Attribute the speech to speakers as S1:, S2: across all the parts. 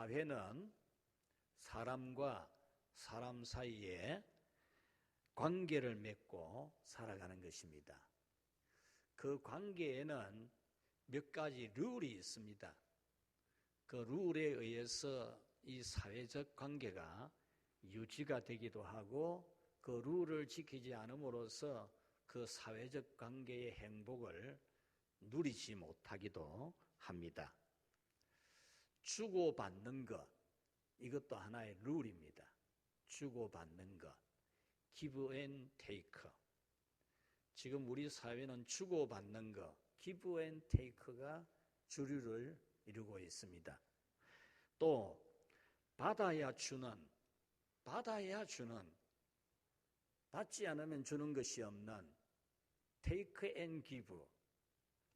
S1: 사회는 사람과 사람 사이에 관계를 맺고 살아가는 것입니다. 그 관계에는 몇 가지 룰이 있습니다. 그 룰에 의해서 이 사회적 관계가 유지가 되기도 하고 그 룰을 지키지 않음으로써 그 사회적 관계의 행복을 누리지 못하기도 합니다. 주고받는 것, 이것도 하나의 룰입니다. 주고받는 것. give and take. 지금 우리 사회는 주고받는 것, give and take가 주류를 이루고 있습니다. 또 받아야 주는, 받아야 주는, 받지 않으면 주는 것이 없는 take and give,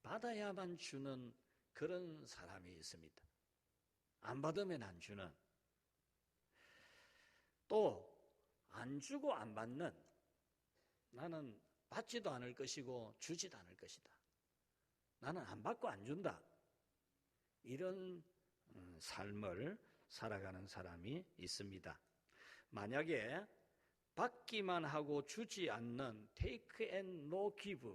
S1: 받아야만 주는 그런 사람이 있습니다. 안 받으면 안 주는. 또 안 주고 안 받는 나는 받지도 않을 것이고 주지도 않을 것이다. 나는 안 받고 안 준다. 이런 음, 삶을 살아가는 사람이 있습니다. 만약에 받기만 하고 주지 않는 take and no give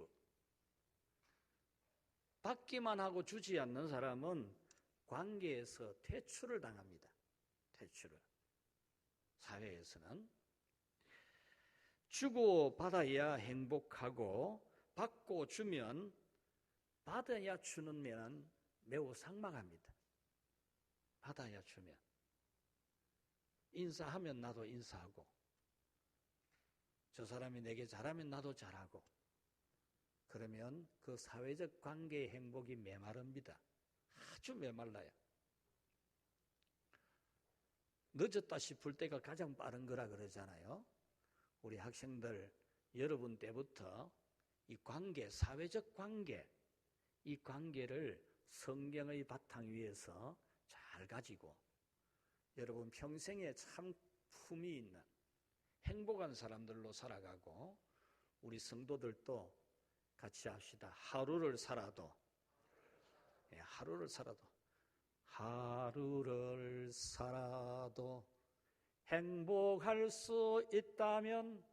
S1: 받기만 하고 주지 않는 사람은 관계에서 퇴출을 당합니다. 퇴출을. 사회에서는 주고 받아야 행복하고 받고 주면 받아야 주는 면은 매우 상막합니다. 받아야 주면 인사하면 나도 인사하고 저 사람이 내게 잘하면 나도 잘하고 그러면 그 사회적 관계의 행복이 메마릅니다. 아주 메말라요. 늦었다 싶을 때가 가장 빠른 거라 그러잖아요. 우리 학생들 여러분 때부터 이 관계, 사회적 관계, 이 관계를 성경의 바탕 위에서 잘 가지고 여러분 평생에 참 품이 있는 행복한 사람들로 살아가고 우리 성도들도 같이 합시다. 하루를 살아도 예, 하루를 살아도 하루를 살아도 행복할 수 있다면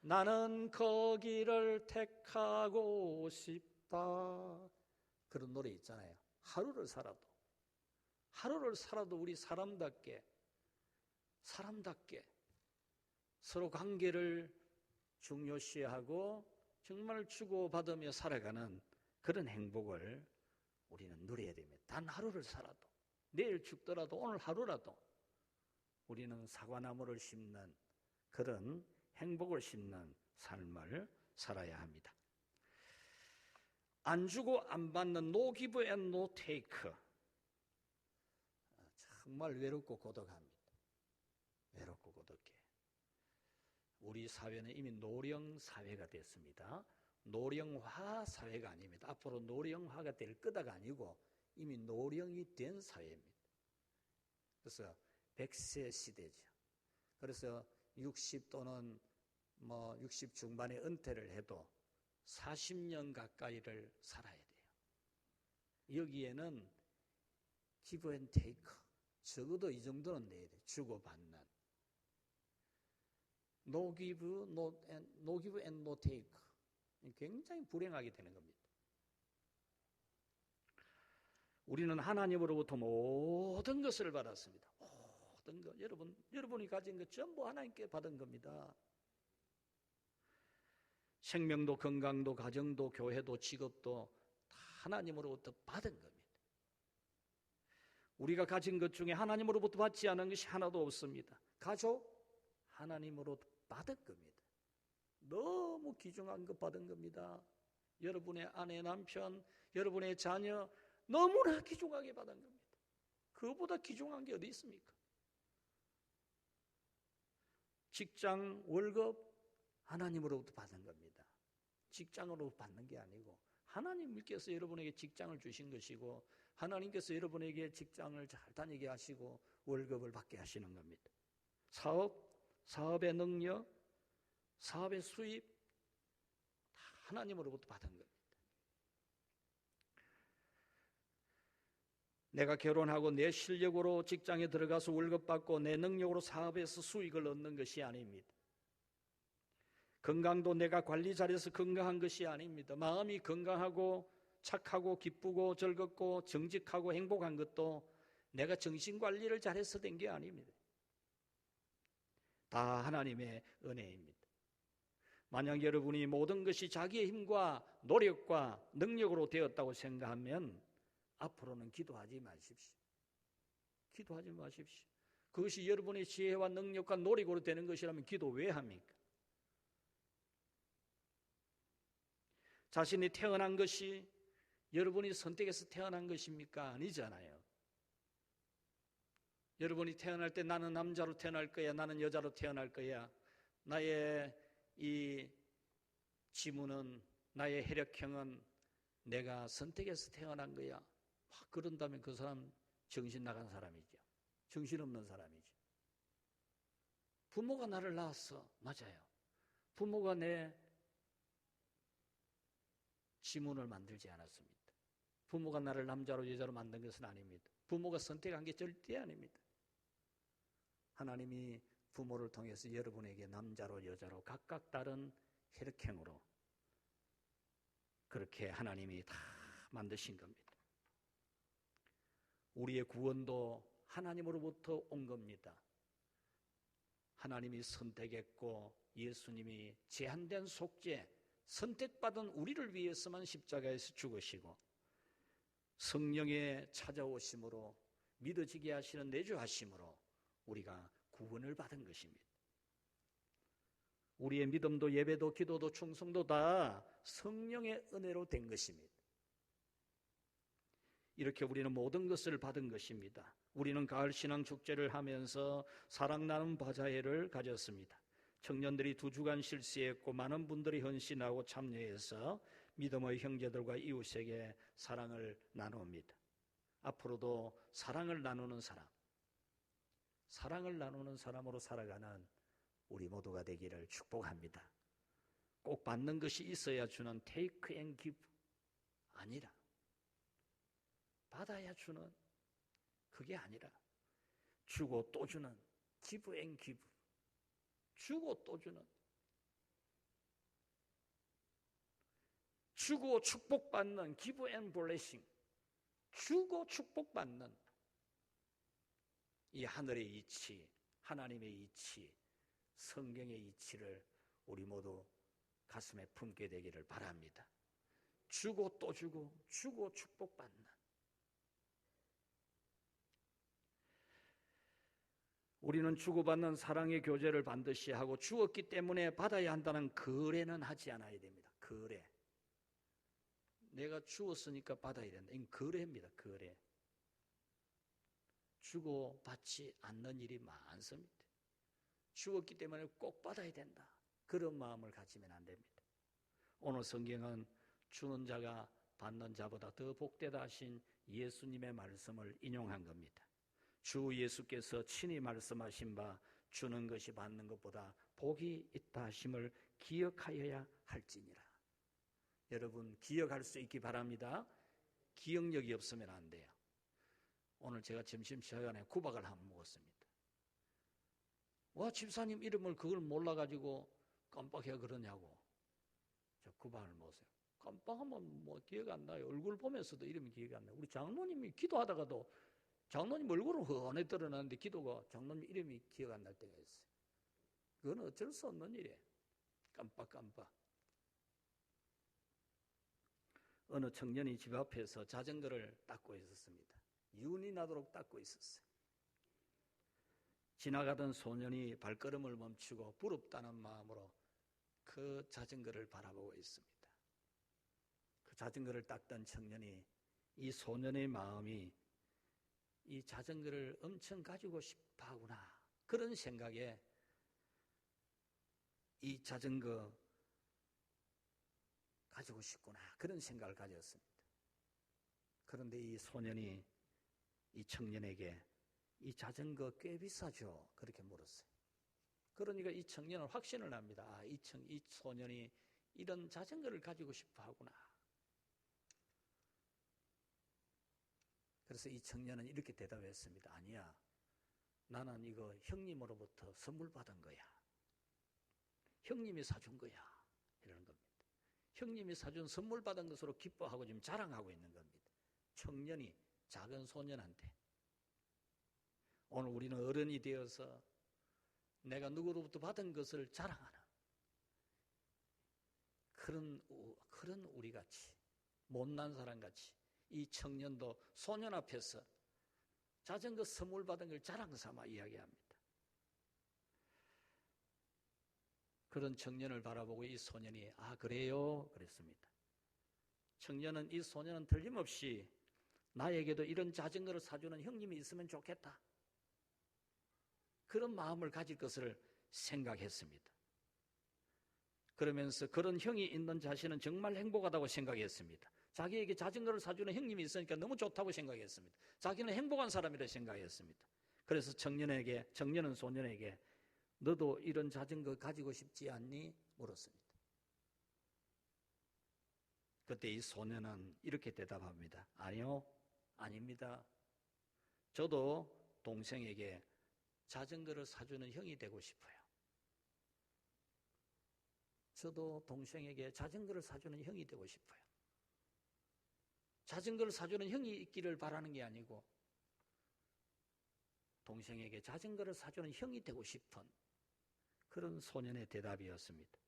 S1: 나는 거기를 택하고 싶다. 그런 노래 있잖아요. 하루를 살아도. 하루를 살아도 우리 사람답게, 사람답게 서로 관계를 중요시하고 정말 주고받으며 살아가는 그런 행복을 우리는 누려야 됩니다. 단 하루를 살아도, 내일 죽더라도 오늘 하루라도 우리는 사과나무를 심는 그런 행복을 심는 삶을 살아야 합니다. 안 주고 안 받는 no give and no take. 정말 외롭고 고독합니다. 외롭고 고독해. 우리 사회는 이미 노령 사회가 됐습니다. 노령화 사회가 아닙니다. 앞으로 노령화가 될 거다가 아니고 이미 노령이 된 사회입니다. 그래서 100세 시대죠. 그래서 60 또는 뭐 60 중반에 은퇴를 해도 40년 가까이를 살아야 돼요. 여기에는 give and take 적어도 이 정도는 내야 돼. 주고받는 no, and, no give and no take 굉장히 불행하게 되는 겁니다. 우리는 하나님으로부터 모든 것을 받았습니다. 모든 것. 여러분, 여러분이 가진 것 전부 하나님께 받은 겁니다. 생명도 건강도 가정도 교회도 직업도 다 하나님으로부터 받은 겁니다. 우리가 가진 것 중에 하나님으로부터 받지 않은 것이 하나도 없습니다. 가족 하나님으로 받은 겁니다. 너무 귀중한 것 받은 겁니다. 여러분의 아내, 남편, 여러분의 자녀 너무나 귀중하게 받은 겁니다. 그보다 귀중한 게 어디 있습니까? 직장, 월급 하나님으로부터 받은 겁니다. 직장으로 받는 게 아니고 하나님께서 여러분에게 직장을 주신 것이고 하나님께서 여러분에게 직장을 잘 다니게 하시고 월급을 받게 하시는 겁니다. 사업, 사업의 능력, 사업의 수입 다 하나님으로부터 받은 겁니다. 내가 결혼하고 내 실력으로 직장에 들어가서 월급 받고 내 능력으로 사업에서 수익을 얻는 것이 아닙니다. 건강도 내가 관리 잘해서 건강한 것이 아닙니다. 마음이 건강하고 착하고 기쁘고 즐겁고 정직하고 행복한 것도 내가 정신 관리를 잘해서 된 게 아닙니다. 다 하나님의 은혜입니다. 만약 여러분이 모든 것이 자기의 힘과 노력과 능력으로 되었다고 생각하면 앞으로는 기도하지 마십시오. 기도하지 마십시오. 그것이 여러분의 지혜와 능력과 노력으로 되는 것이라면 기도 왜 합니까? 자신이 태어난 것이 여러분이 선택해서 태어난 것입니까? 아니잖아요. 여러분이 태어날 때 나는 남자로 태어날 거야, 나는 여자로 태어날 거야. 나의 이 지문은 나의 혈액형은 내가 선택해서 태어난 거야. 막 그런다면 그 사람 정신 나간 사람이죠. 정신 없는 사람이죠. 부모가 나를 낳았어. 맞아요. 부모가 내 지문을 만들지 않았습니다. 부모가 나를 남자로 여자로 만든 것은 아닙니다. 부모가 선택한 게 절대 아닙니다. 하나님이 부모를 통해서 여러분에게 남자로 여자로 각각 다른 혈액형으로 그렇게 하나님이 다 만드신 겁니다. 우리의 구원도 하나님으로부터 온 겁니다. 하나님이 선택했고 예수님이 제한된 속죄, 선택받은 우리를 위해서만 십자가에서 죽으시고 성령의 찾아오심으로 믿어지게 하시는 내주하심으로 우리가 구원을 받은 것입니다. 우리의 믿음도 예배도 기도도 충성도 다 성령의 은혜로 된 것입니다. 이렇게 우리는 모든 것을 받은 것입니다. 우리는 가을 신앙 축제를 하면서 사랑 나눔 바자회를 가졌습니다. 청년들이 두 주간 실시했고 많은 분들이 헌신하고 참여해서 믿음의 형제들과 이웃에게 사랑을 나눕니다. 앞으로도 사랑을 나누는 사람, 사랑을 나누는 사람으로 살아가는 우리 모두가 되기를 축복합니다. 꼭 받는 것이 있어야 주는 테이크 앤 기브 아니라 받아야 주는 그게 아니라 주고 또 주는 기브 앤 기브 주고 또 주는 주고 축복받는 기브 앤 블레싱 주고 축복받는 이 하늘의 이치 하나님의 이치 성경의 이치를 우리 모두 가슴에 품게 되기를 바랍니다. 주고 또 주고 주고 축복받는 우리는 주고받는 사랑의 교제를 반드시 하고 주었기 때문에 받아야 한다는 거래는 하지 않아야 됩니다. 거래. 내가 주었으니까 받아야 된다. 이건 거래입니다. 거래. 주고 받지 않는 일이 많습니다. 주었기 때문에 꼭 받아야 된다. 그런 마음을 가지면 안 됩니다. 오늘 성경은 주는 자가 받는 자보다 더 복되다 하신 예수님의 말씀을 인용한 겁니다. 주 예수께서 친히 말씀하신 바 주는 것이 받는 것보다 복이 있다 하심을 기억하여야 할지니라. 여러분 기억할 수 있기 바랍니다. 기억력이 없으면 안 돼요. 오늘 제가 점심 시간에 구박을 한번 먹었습니다. 와 집사님 이름을 그걸 몰라가지고 깜빡해 그러냐고. 저 구박을 먹었어요. 깜빡하면 뭐 기억 안 나요. 얼굴 보면서도 이름이 기억이 안 나요. 우리 장로님이 기도하다가도 장로님 얼굴은 훤히 드러나는데 기도가 장로님 이름이 기억 안 날 때가 있어요. 그건 어쩔 수 없는 일이에요. 깜빡깜빡. 어느 청년이 집 앞에서 자전거를 닦고 있었습니다. 윤이 나도록 닦고 있었어요. 지나가던 소년이 발걸음을 멈추고 부럽다는 마음으로 그 자전거를 바라보고 있습니다. 그 자전거를 닦던 청년이 이 소년의 마음이 이 자전거를 엄청 가지고 싶어 하구나. 그런 생각에 이 자전거 가지고 싶구나. 그런 생각을 가졌습니다. 그런데 이 소년이 이 청년에게 이 자전거 꽤 비싸죠? 그렇게 물었어요. 그러니까 이 청년은 확신을 합니다. 아, 이, 청, 이 소년이 이런 자전거를 가지고 싶어 하구나. 그래서 이 청년은 이렇게 대답했습니다. 아니야. 나는 이거 형님으로부터 선물 받은 거야. 형님이 사준 거야. 이러는 겁니다. 형님이 사준 선물 받은 것으로 기뻐하고 지금 자랑하고 있는 겁니다. 청년이 작은 소년한테. 오늘 우리는 어른이 되어서 내가 누구로부터 받은 것을 자랑하는 그런, 그런 우리 같이, 못난 사람 같이 이 청년도 소년 앞에서 자전거 선물 받은 걸 자랑 삼아 이야기합니다. 그런 청년을 바라보고 이 소년이 아 그래요 그랬습니다. 청년은 이 소년은 틀림없이 나에게도 이런 자전거를 사주는 형님이 있으면 좋겠다. 그런 마음을 가질 것을 생각했습니다. 그러면서 그런 형이 있는 자신은 정말 행복하다고 생각했습니다. 자기에게 자전거를 사주는 형님이 있으니까 너무 좋다고 생각했습니다. 자기는 행복한 사람이라 생각했습니다. 그래서 청년에게, 청년은 소년에게 너도 이런 자전거 가지고 싶지 않니? 물었습니다. 그때 이 소년은 이렇게 대답합니다. 아니요, 아닙니다. 저도 동생에게 자전거를 사주는 형이 되고 싶어요. 저도 동생에게 자전거를 사주는 형이 되고 싶어요. 자전거를 사주는 형이 있기를 바라는 게 아니고 동생에게 자전거를 사주는 형이 되고 싶은 그런 소년의 대답이었습니다.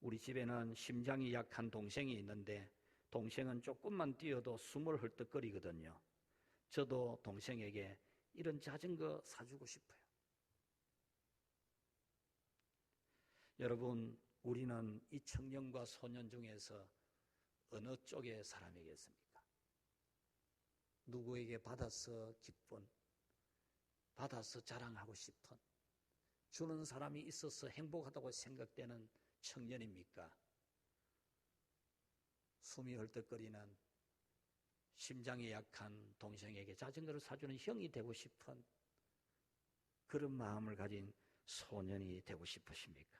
S1: 우리 집에는 심장이 약한 동생이 있는데 동생은 조금만 뛰어도 숨을 헐떡거리거든요. 저도 동생에게 이런 자전거 사주고 싶어요. 여러분, 우리는 이 청년과 소년 중에서 어느 쪽의 사람이겠습니까? 누구에게 받아서 기쁜, 받아서 자랑하고 싶은, 주는 사람이 있어서 행복하다고 생각되는 청년입니까? 숨이 헐떡거리는 심장이 약한 동생에게 자전거를 사주는 형이 되고 싶은 그런 마음을 가진 소년이 되고 싶으십니까?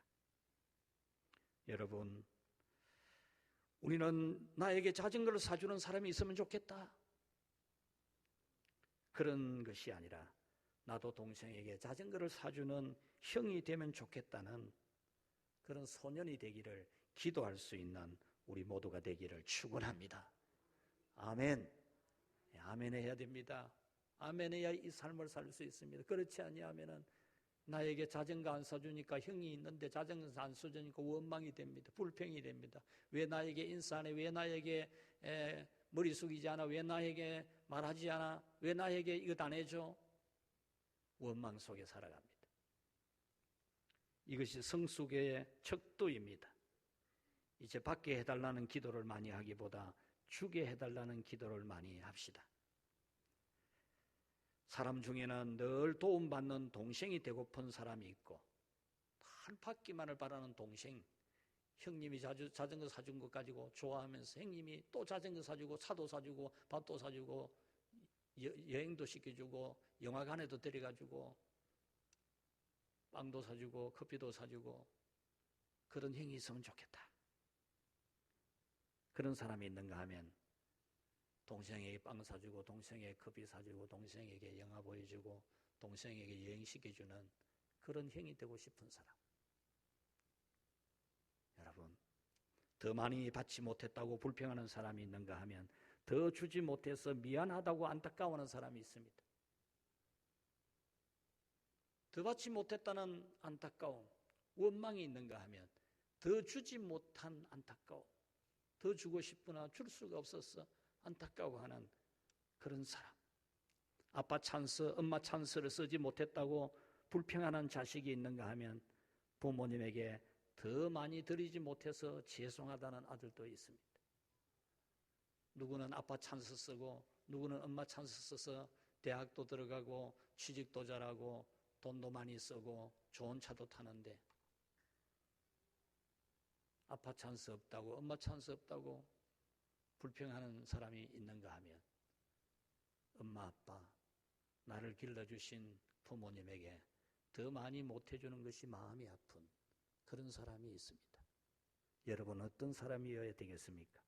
S1: 여러분, 우리는 나에게 자전거를 사주는 사람이 있으면 좋겠다. 그런 것이 아니라 나도 동생에게 자전거를 사주는 형이 되면 좋겠다는 그런 소년이 되기를 기도할 수 있는 우리 모두가 되기를 축원합니다. 아멘. 예, 아멘 해야 됩니다. 아멘 해야 이 삶을 살 수 있습니다. 그렇지 아니하면은 나에게 자전거 안 사주니까 형이 있는데 자전거 안 사주니까 원망이 됩니다. 불평이 됩니다. 왜 나에게 인사 안 해? 왜 나에게 에, 머리 숙이지 않아? 왜 나에게 말하지 않아? 왜 나에게 이것 안 해줘? 원망 속에 살아갑니다. 이것이 성숙의 척도입니다. 이제 받게 해달라는 기도를 많이 하기보다 주게 해달라는 기도를 많이 합시다. 사람 중에는 늘 도움받는 동생이 되고픈 사람이 있고 한 받기만을 바라는 동생 형님이 자주 자전거 사준 것 가지고 좋아하면서 형님이 또 자전거 사주고 차도 사주고 밥도 사주고 여, 행도 시켜주고 영화관에도 데려가주고 빵도 사주고 커피도 사주고 그런 형이 있으면 좋겠다. 그런 사람이 있는가 하면 동생에게 빵 사주고 동생에게 커피 사주고 동생에게 영화 보여주고 동생에게 여행시켜주는 그런 형이 되고 싶은 사람. 여러분, 더 많이 받지 못했다고 불평하는 사람이 있는가 하면 더 주지 못해서 미안하다고 안타까워하는 사람이 있습니다. 더 받지 못했다는 안타까움, 원망이 있는가 하면 더 주지 못한 안타까움, 더 주고 싶으나 줄 수가 없었어 안타까워하는 그런 사람. 아빠 찬스, 엄마 찬스를 쓰지 못했다고 불평하는 자식이 있는가 하면 부모님에게 더 많이 드리지 못해서 죄송하다는 아들도 있습니다. 누구는 아빠 찬스 쓰고 누구는 엄마 찬스 써서 대학도 들어가고 취직도 잘하고 돈도 많이 쓰고 좋은 차도 타는데 아빠 찬스 없다고 엄마 찬스 없다고 불평하는 사람이 있는가 하면 엄마 아빠 나를 길러주신 부모님에게 더 많이 못해주는 것이 마음이 아픈 그런 사람이 있습니다. 여러분 어떤 사람이어야 되겠습니까?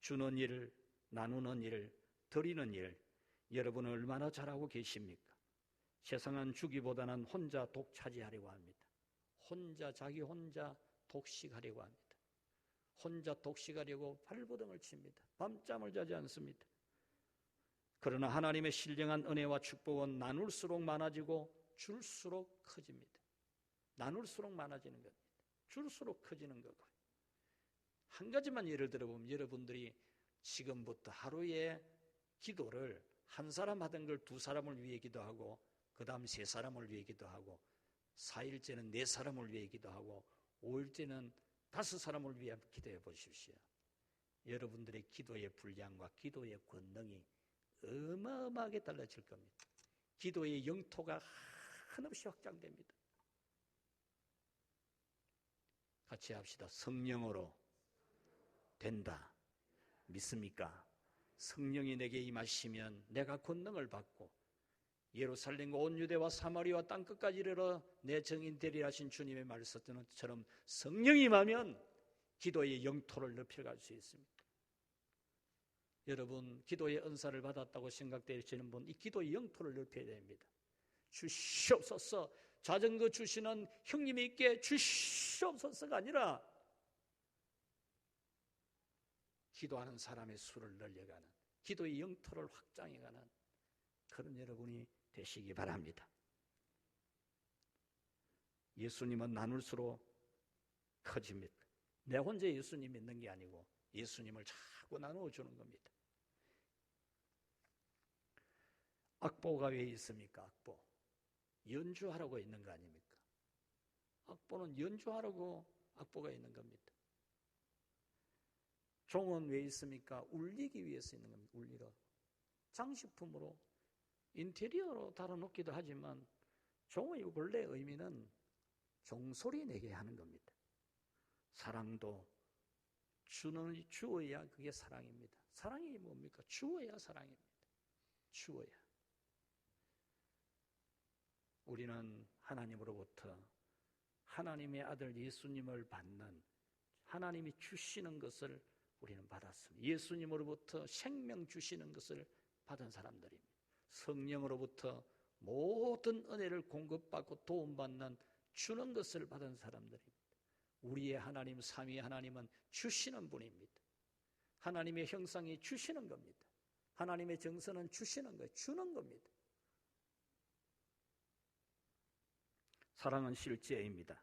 S1: 주는 일, 나누는 일, 드리는 일 여러분은 얼마나 잘하고 계십니까? 세상은 주기보다는 혼자 독차지하려고 합니다. 혼자 자기 혼자 독식하려고 합니다. 혼자 독식하려고 발버둥을 칩니다. 밤잠을 자지 않습니다. 그러나 하나님의 신령한 은혜와 축복은 나눌수록 많아지고 줄수록 커집니다. 나눌수록 많아지는 겁니다. 줄수록 커지는 거고. 한 가지만 예를 들어보면 여러분들이 지금부터 하루에 기도를 한 사람 하던 걸 두 사람을 위해 기도하고 그 다음 세 사람을 위해 기도하고 4일째는 네 사람을 위해 기도하고 5일째는 다섯 사람을 위해 기도해 보십시오. 여러분들의 기도의 분량과 기도의 권능이 어마어마하게 달라질 겁니다. 기도의 영토가 한없이 확장됩니다. 같이 합시다. 성령으로 된다. 믿습니까? 성령이 내게 임하시면 내가 권능을 받고 예루살렘과 온 유대와 사마리와 땅 끝까지 이르러 내 정인 되리라 하신 주님의 말씀처럼 성령이 임하면 기도의 영토를 넓혀갈 수 있습니다. 여러분 기도의 은사를 받았다고 생각되시는 분 이 기도의 영토를 넓혀야 됩니다. 주시옵소서 자전거 주시는 형님이 있게 주시옵소서가 아니라 기도하는 사람의 수를 늘려가는 기도의 영토를 확장해가는 그런 여러분이 되시기 바랍니다. 예수님은 나눌수록 커집니다. 내 혼자 예수님 믿는 게 아니고 예수님을 자꾸 나누어 주는 겁니다. 악보가 왜 있습니까? 악보. 연주하라고 있는 거 아닙니까? 악보는 연주하라고 악보가 있는 겁니다. 종은 왜 있습니까? 울리기 위해서 있는 겁니다. 울리러. 장식품으로 인테리어로 달아놓기도 하지만 종의 원래 의미는 종소리 내게 하는 겁니다. 사랑도 주는 주어야 그게 사랑입니다. 사랑이 뭡니까? 주어야 사랑입니다. 주어야. 우리는 하나님으로부터 하나님의 아들 예수님을 받는 하나님이 주시는 것을 우리는 받았습니다. 예수님으로부터 생명 주시는 것을 받은 사람들입니다. 성령으로부터 모든 은혜를 공급받고 도움받는 주는 것을 받은 사람들입니다. 우리의 하나님, 삼위 하나님은 주시는 분입니다. 하나님의 형상이 주시는 겁니다. 하나님의 정서는 주시는 거예요. 주는 겁니다. 사랑은 실제입니다.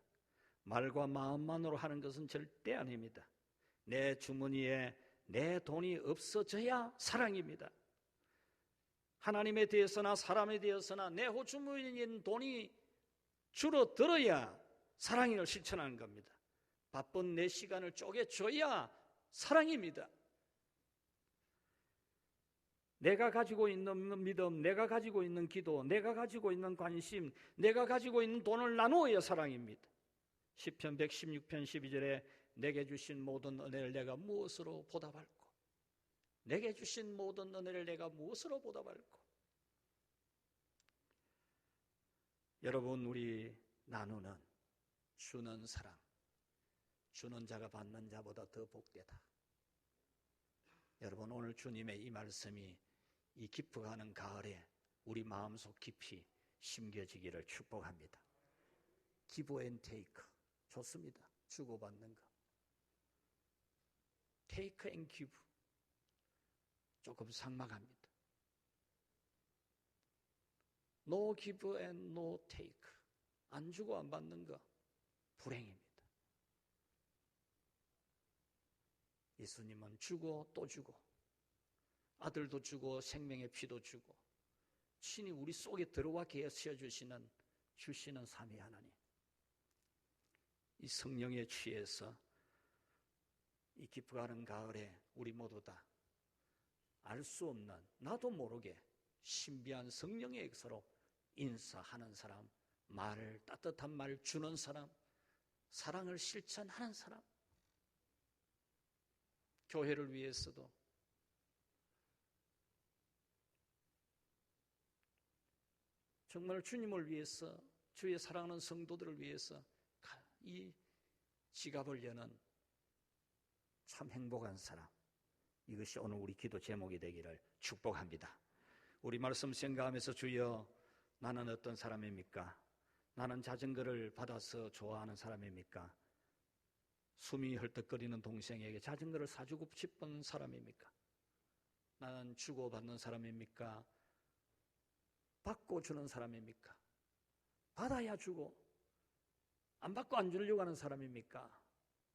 S1: 말과 마음만으로 하는 것은 절대 아닙니다. 내 주머니에 내 돈이 없어져야 사랑입니다. 하나님에 대해서나 사람에 대해서나 내 호주머니인 돈이 줄어들어야 사랑을 실천하는 겁니다. 바쁜 내 시간을 쪼개줘야 사랑입니다. 내가 가지고 있는 믿음, 내가 가지고 있는 기도, 내가 가지고 있는 관심, 내가 가지고 있는 돈을 나누어야 사랑입니다. 10편 116편 12절에 내게 주신 모든 은혜를 내가 무엇으로 보답할고 내게 주신 모든 은혜를 내가 무엇으로 보답할고 여러분 우리 나누는 주는 사랑 주는 자가 받는 자보다 더 복되다. 여러분 오늘 주님의 이 말씀이 이 깊어가는 가을에 우리 마음속 깊이 심겨지기를 축복합니다. 기브 앤 테이크 좋습니다. 주고받는 거. 테이크 앤 기브 조금 상막합니다. 노 기브 앤노 테이크 안 주고 안 받는 거 불행입니다. 예수님은 주고 또 주고 아들도 주고 생명의 피도 주고 신이 우리 속에 들어와 계셔 주시는 주시는 삼위 하나님. 이 성령에 취해서 이 깊어가는 가을에 우리 모두 다 알 수 없는 나도 모르게 신비한 성령의 액서로 인사하는 사람, 말 따뜻한 말 주는 사람, 사랑을 실천하는 사람, 교회를 위해서도 정말 주님을 위해서 주의 사랑하는 성도들을 위해서 이 지갑을 여는 참 행복한 사람 이것이 오늘 우리 기도 제목이 되기를 축복합니다. 우리 말씀 생각하면서 주여 나는 어떤 사람입니까? 나는 자전거를 받아서 좋아하는 사람입니까? 숨이 헐떡거리는 동생에게 자전거를 사주고 싶은 사람입니까? 나는 주고받는 사람입니까? 받고 주는 사람입니까? 받아야 주고 안 받고 안 주려고 하는 사람입니까?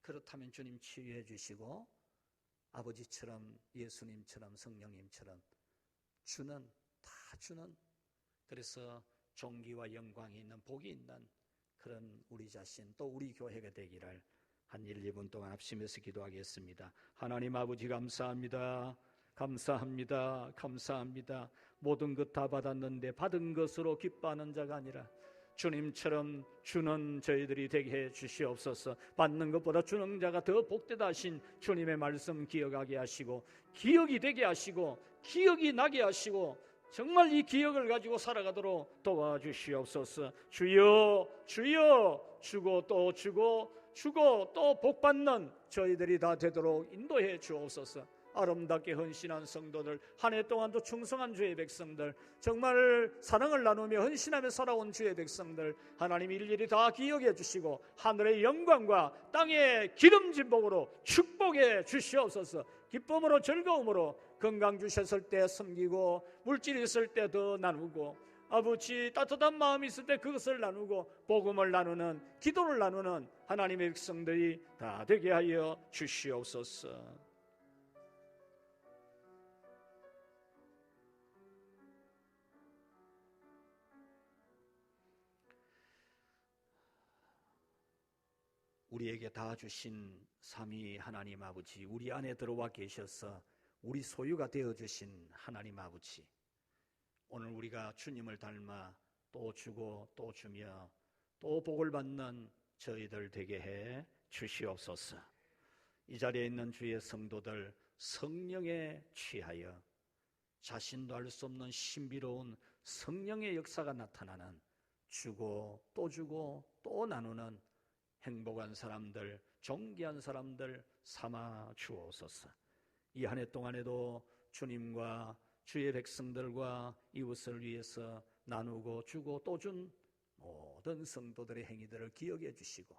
S1: 그렇다면 주님 치유해 주시고 아버지처럼 예수님처럼 성령님처럼 주는 다 주는 그래서 종기와 영광이 있는 복이 있는 그런 우리 자신 또 우리 교회가 되기를 한 1, 2분 동안 합심해서 기도하겠습니다. 하나님 아버지 감사합니다. 감사합니다. 감사합니다. 모든 것 다 받았는데 받은 것으로 기뻐하는 자가 아니라 주님처럼 주는 저희들이 되게 해 주시옵소서. 받는 것보다 주는 자가 더 복되다 하신 주님의 말씀 기억하게 하시고 기억이 되게 하시고 기억이 나게 하시고 정말 이 기억을 가지고 살아가도록 도와주시옵소서. 주여, 주여, 주고 또 주고 주고 또 복받는 저희들이 다 되도록 인도해 주옵소서. 아름답게 헌신한 성도들, 한 해 동안도 충성한 주의 백성들, 정말 사랑을 나누며 헌신하며 살아온 주의 백성들, 하나님 일일이 다 기억해 주시고 하늘의 영광과 땅의 기름진 복으로 축복해 주시옵소서. 기쁨으로 즐거움으로 건강 주셨을 때 섬기고 물질 있을 때 더 나누고 아버지 따뜻한 마음이 있을 때 그것을 나누고 복음을 나누는 기도를 나누는 하나님의 백성들이 다 되게 하여 주시옵소서. 우리에게 다 주신 삼위 하나님 아버지, 우리 안에 들어와 계셔서 우리 소유가 되어 주신 하나님 아버지. 오늘 우리가 주님을 닮아 또 주고 또 주며 또 복을 받는 저희들 되게 해 주시옵소서. 이 자리에 있는 주의 성도들 성령에 취하여 자신도 알 수 없는 신비로운 성령의 역사가 나타나는 주고 또 주고 또 나누는 행복한 사람들, 존귀한 사람들 삼아 주옵소서. 이 한 해 동안에도 주님과 주의 백성들과 이웃을 위해서 나누고 주고 또 준 모든 성도들의 행위들을 기억해 주시고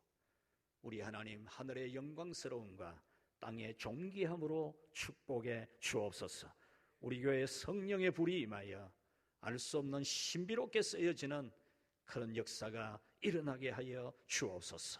S1: 우리 하나님 하늘의 영광스러움과 땅의 존귀함으로 축복해 주옵소서. 우리 교회 성령의 불이 임하여 알 수 없는 신비롭게 쓰여지는 그런 역사가 일어나게 하여 주옵소서.